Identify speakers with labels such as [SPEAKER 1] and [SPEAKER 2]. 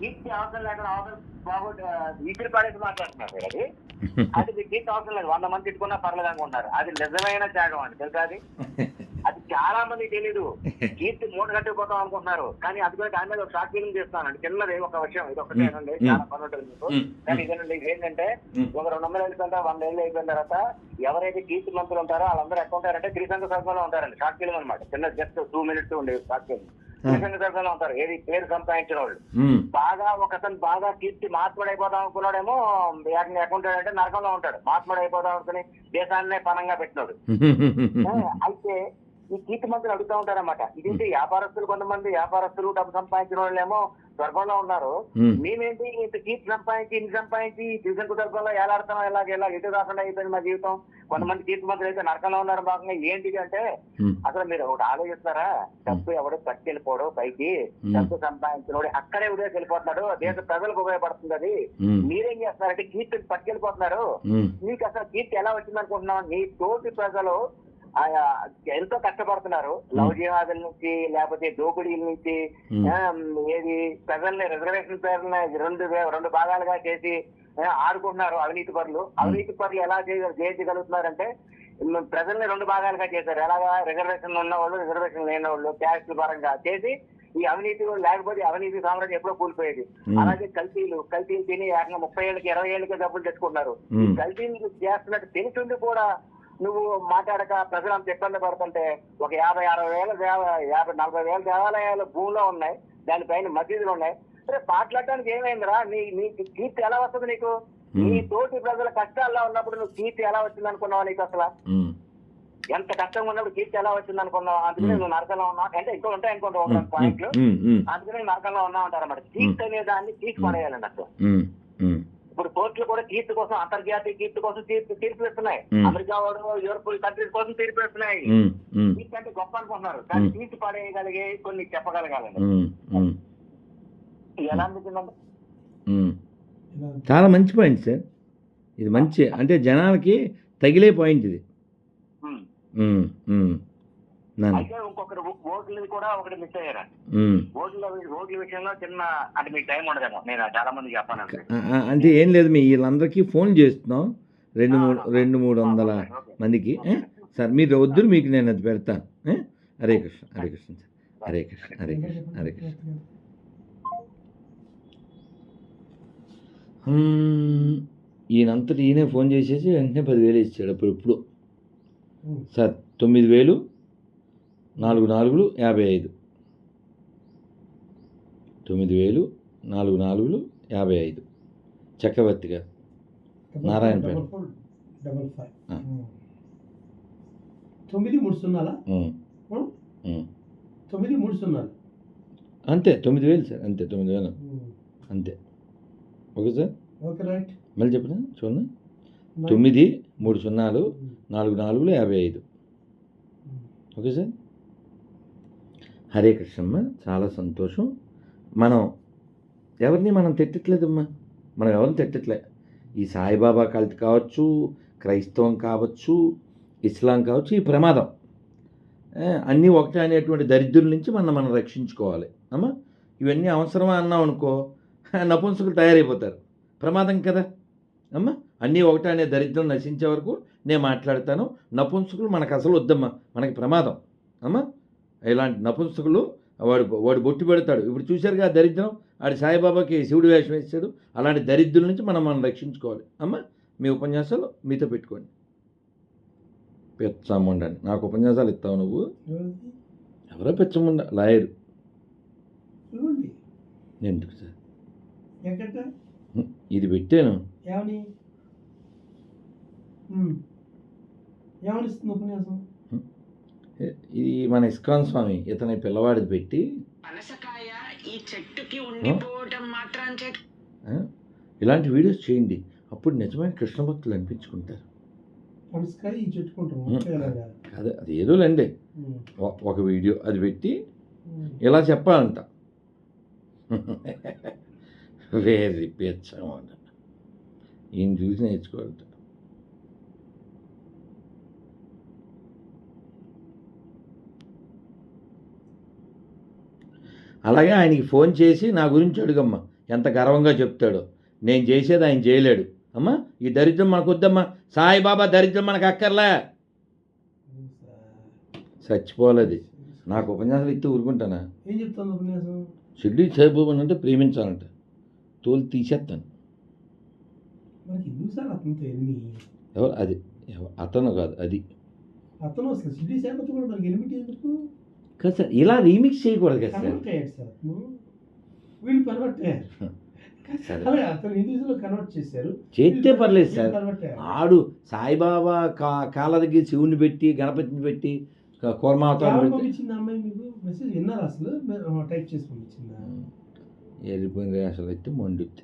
[SPEAKER 1] గీతి అవసరం లేకుండా అవసరం బాగోదు ఈశ్వరి పాడేసి మాట్లాడుతున్నారు మీరు అది. అది గీత అవసరం లేదు. వంద మంది తిట్టుకున్నా పర్లేదు అనుకుంటున్నారు అది నిజమైన త్యాగం అండి. తెలుసా అది? అది చాలా మంది తెలీదు. కీర్తి మూట కట్టుకుపోతాం అనుకుంటున్నారు. కానీ అది కూడా దాని మీద ఒక షార్ట్ ఫిల్మ్ చేస్తున్నానండి చిన్నది ఒక విషయం. ఇది ఒకటేనండి చాలా పని ఉంటుంది మీకు. కానీ ఇదేనండి ఇది ఏంటంటే ఒక రెండు వందలు తర్వాత వంద ఏళ్ళు అయిపోయిన తర్వాత ఎవరైతే కీర్తి మంత్రులు ఉంటారో వాళ్ళందరూ ఎక్కడ ఉంటారంటే త్రిసంగ సర్కంలో ఉంటారండి. షార్ట్ ఫిల్మ్ అనమాట చిన్న జస్ట్ టూ మినిట్స్ ఉండేది షార్ట్ ఫిల్మ్ సర్కంలో ఉంటారు ఏది పేరు సంపాదించిన వాళ్ళు. బాగా ఒకతను బాగా కీర్తి మహాత్ముడు అయిపోదాం అనుకున్నాడేమో ఎక్కడ అంటే నరకంలో ఉంటాడు. మహాత్ముడు అయిపోదాం అనుకుని దేశాన్నే పనంగా పెట్టినాడు. అయితే ఈ కీర్తి మంత్రులు అడుగుతూ ఉంటారన్నమాట. ఇదేంటి వ్యాపారస్తులు కొంతమంది వ్యాపారస్తులు డబ్బు సంపాదించిన వాళ్ళేమో స్వర్గంలో ఉన్నారు. మేమేంటి ఇంత కీర్తి సంపాదించి ఇన్ని సంపాదించి త్రిశంకు స్వర్గంలో ఎలాడతాం ఎలాగ ఎలా ఎటు రాకుండా అయిపోయింది మా జీవితం? కొంతమంది కీర్తి మంత్రులు అయితే నరకంలో ఉన్నారు భాగంగా ఏంటిది అంటే అసలు మీరు ఒకటి ఆలోచిస్తారా? డబ్బు ఎవడు పట్టుకెళ్ళిపోడు పైకి డబ్బు సంపాదించినోడు అక్కడే ఉదయం వెళ్ళిపోతున్నాడు. దేశ ప్రజలకు ఉపయోగపడుతుంది అది. మీరేం చేస్తున్నారంటే కీర్తిని పట్టుకెళ్ళిపోతున్నారు. నీకు అసలు కీర్తి ఎలా వచ్చింది అనుకుంటున్నావు నీ తోటి ప్రజలు ఎంతో కష్టపడుతున్నారు. లవ్ జిహాదుల నుంచి లేకపోతే దోపిడీల నుంచి ఏది ప్రజల్ని రిజర్వేషన్ పేరున రెండు రెండు భాగాలుగా చేసి ఆడుకుంటున్నారు అవినీతి పరులు. అవినీతి పరులు ఎలా చేయ- జయించగలుగుతున్నారంటే ఉమ్, ప్రజల్ని రెండు భాగాలుగా చేశారు. ఎలాగా రిజర్వేషన్ ఉన్న వాళ్ళు రిజర్వేషన్ లేని వాళ్ళు క్యాస్ట్ పరంగా చేసి ఈ అవినీతి లేకపోతే అవినీతి సామ్రాజ్యం ఎప్పుడో కూలిపోయేది. అలాగే కల్తీలు కల్తీలు తిని ఏకంగా ముప్పై ఏళ్ళకి ఇరవై ఏళ్ళకి డబ్బులు తెచ్చుకుంటున్నారు. కల్తీలు చేస్తున్నట్టు తెలిసింది కూడా నువ్వు మాట్లాడక ప్రజలు అంత ఇబ్బంది పడుతుంటే ఒక యాభై అరవై వేల దేవ- యాభై నలభై వేల దేవాలయాలు భూమిలో ఉన్నాయి. దానిపైన మసీదులు ఉన్నాయి. సరే మాట్లాడటానికి ఏమైందిరా? నీ నీ కీర్తి ఎలా వస్తుంది నీకు? నీ తోటి ప్రజల కష్టాల్లో ఉన్నప్పుడు నువ్వు కీర్తి ఎలా వచ్చింది అనుకున్నావు నీకు అసలు? ఎంత కష్టంగా ఉన్నప్పుడు కీర్తి ఎలా వచ్చింది అనుకున్నావు అందుకనే నువ్వు నరకంలో ఉన్నావు. అంటే ఇంకో ఉంటాయి అనుకుంటా ఒక రెండు పాయింట్లు అందుకనే నరకంలో ఉన్నావు అంటారు అన్నమాట. కీర్తి అనే దాన్ని తీసి పడేయాలండి అసలు ఇప్పుడు కోర్టులు కూడా కీర్తి కోసం అంతర్జాతీయ కీర్తి కోసం తీర్పు తీర్పులు ఇస్తున్నాయి. అమెరికా వాడు యూరోప్ కంట్రీస్ కోసం తీర్పు ఇస్తున్నాయి కీర్తి అంటే గొప్ప అనుకుంటున్నారు. కానీ తీర్చి పడేయగలిగే కొన్ని చెప్పగలగాలండి. ఎలా అనిపించిందండి?
[SPEAKER 2] చాలా మంచి పాయింట్ సార్ ఇది మంచి అంటే జనాలకి తగిలే పాయింట్ ఇది.
[SPEAKER 1] అయితే ఇంకొకరు ఓట్లు కూడా ఒకటి మిస్ అయ్యారు
[SPEAKER 2] ఉమ్.
[SPEAKER 1] ఓట్ల ఓట్ల విషయంలో చిన్న అంటే మీకు టైం ఉండదేమో. నేను చాలా మందికి చెప్పాను
[SPEAKER 2] అంటే ఏం లేదు మీ వీళ్ళందరికీ ఫోన్ చేస్తున్నాం. రెండు మూడు రెండు మూడు వందల మందికి? సార్ మీరు వద్దు మీకు నేను అది పెడతాను? హరే కృష్ణ హరే కృష్ణ సార్. హరే కృష్ణ హరే కృష్ణ హరే కృష్ణ. ఈయనంతటి ఈయనే ఫోన్ చేసేసి వెంటనే పదివేలు ఇచ్చాడు అప్పుడు ఇప్పుడు సార్ తొమ్మిది వేలు నాలుగు నాలుగులు యాభై ఐదు. తొమ్మిది వేలు నాలుగు నాలుగులు యాభై ఐదు. చక్రవర్తి గారు. నారాయణపేట.
[SPEAKER 3] Double five. తొమ్మిది మూడు సున్నాలా. తొమ్మిది మూడు సున్నాలు.
[SPEAKER 2] అంతే తొమ్మిది వేలు సార్ అంతే తొమ్మిది వేలు. అంతే. Okay sir?
[SPEAKER 3] Okay right.
[SPEAKER 2] మళ్ళీ చెప్పనా? చూడండి. తొమ్మిది మూడు సున్నాలు నాలుగు నాలుగులు యాభై ఐదు. Okay sir? హరే కృష్ణమ్మ చాలా సంతోషం. మనం ఎవరిని మనం తిట్టట్లేదమ్మా? మనం ఎవరిని తిట్టట్లే? ఈ సాయిబాబా కల్ట్ కావచ్చు క్రైస్తవం కావచ్చు ఇస్లాం కావచ్చు ఈ ప్రమాదం. అన్నీ ఒకటే అనేటువంటి దరిద్రుల నుంచి మనం మనం రక్షించుకోవాలి. అమ్మా ఇవన్నీ అవసరమా అన్నాం అనుకో నపుంసకులు తయారైపోతారు. ప్రమాదం కదా? అమ్మా అన్నీ ఒకటే అనే దరిద్రం నశించే వరకు నేను మాట్లాడతాను. నపుంసకులు మనకు అసలు వద్దమ్మా మనకి ప్రమాదం. అమ్మా ఇలాంటి నపుంసకులు వాడు వాడు బొట్టు పెడతాడు. ఇప్పుడు చూశారుగా ఆ దరిద్రం? ఆడి సాయిబాబాకి శివుడు వేషం వేసాడు అలాంటి దరిద్రుల నుంచి మనం మనం రక్షించుకోవాలి. అమ్మా మీ ఉపన్యాసాలు మీతో పెట్టుకోండి. పెచ్చమ్మండని నాకు ఉపన్యాసాలు ఇస్తావు నువ్వు? ఎవరో పెచ్చమ్మండ లాయరు. ఎందుకు సార్? ఇది పెట్టాను.
[SPEAKER 3] ఉపన్యాసం?
[SPEAKER 2] ఇది మన ఇస్కాన్ స్వామి ఇతని పిల్లవాడిది పెట్టి
[SPEAKER 4] పనసకాయ ఈ చెట్టుకి ఉండిపోవటం మాత్రం చేత
[SPEAKER 2] ఆ, ఇలాంటి వీడియోస్ చేయండి. అప్పుడు నిజమైన కృష్ణ భక్తులు అనిపించుకుంటారు. అదే అది ఏదోలేండి
[SPEAKER 3] ఉం.
[SPEAKER 2] ఒ- ఒక వీడియో అది పెట్టి. ఇలా చెప్పాలంట. వేరి పెచ్చం అంట ఈయన చూసి నేర్చుకోవాలంట. అలాగే ఆయనకి ఫోన్ చేసి నా గురించి అడుగమ్మా. ఎంత గర్వంగా చెప్తాడో. నేను చేసేది ఆయన చేయలేడు. అమ్మా ఈ దరిద్రం మనకు వద్దమ్మా సాయిబాబా దరిద్రం మనకు అక్కర్లే చచ్చిపోలేదు నాకు ఉపన్యాసాలు ఇస్తే ఊరుకుంటానా?
[SPEAKER 3] ఏం చెప్తాను ఉపన్యాసం?
[SPEAKER 2] షిర్డీ సాయిబాబా అంటే ప్రేమించాలంట. తోలు తీసేస్తాను. ఎవరు? అది అతను కాదు అది.
[SPEAKER 3] అతను సేపతి కూడా మనకి ఎనిమిది ఎందుకు?
[SPEAKER 2] కదా సార్ ఇలా రీమిక్స్ చేయకూడదు కదా సార్.
[SPEAKER 3] సార్. వీళ్ళు అతను హిందూస్లో కన్వర్ట్ చేశారు.
[SPEAKER 2] చేస్తే పర్లేదు సార్. ఆడు సాయిబాబా కా కాళ్ళ దగ్గర శివుని పెట్టి గణపతిని పెట్టి కూర్మావతారం పెట్టి
[SPEAKER 3] పంపించింది అమ్మాయి మీకు మెసేజ్ విన్నారా అసలు? టైప్ చేసి పంపించిందా?
[SPEAKER 2] వెళ్ళిపోయింది అసలు అయితే మండుద్ది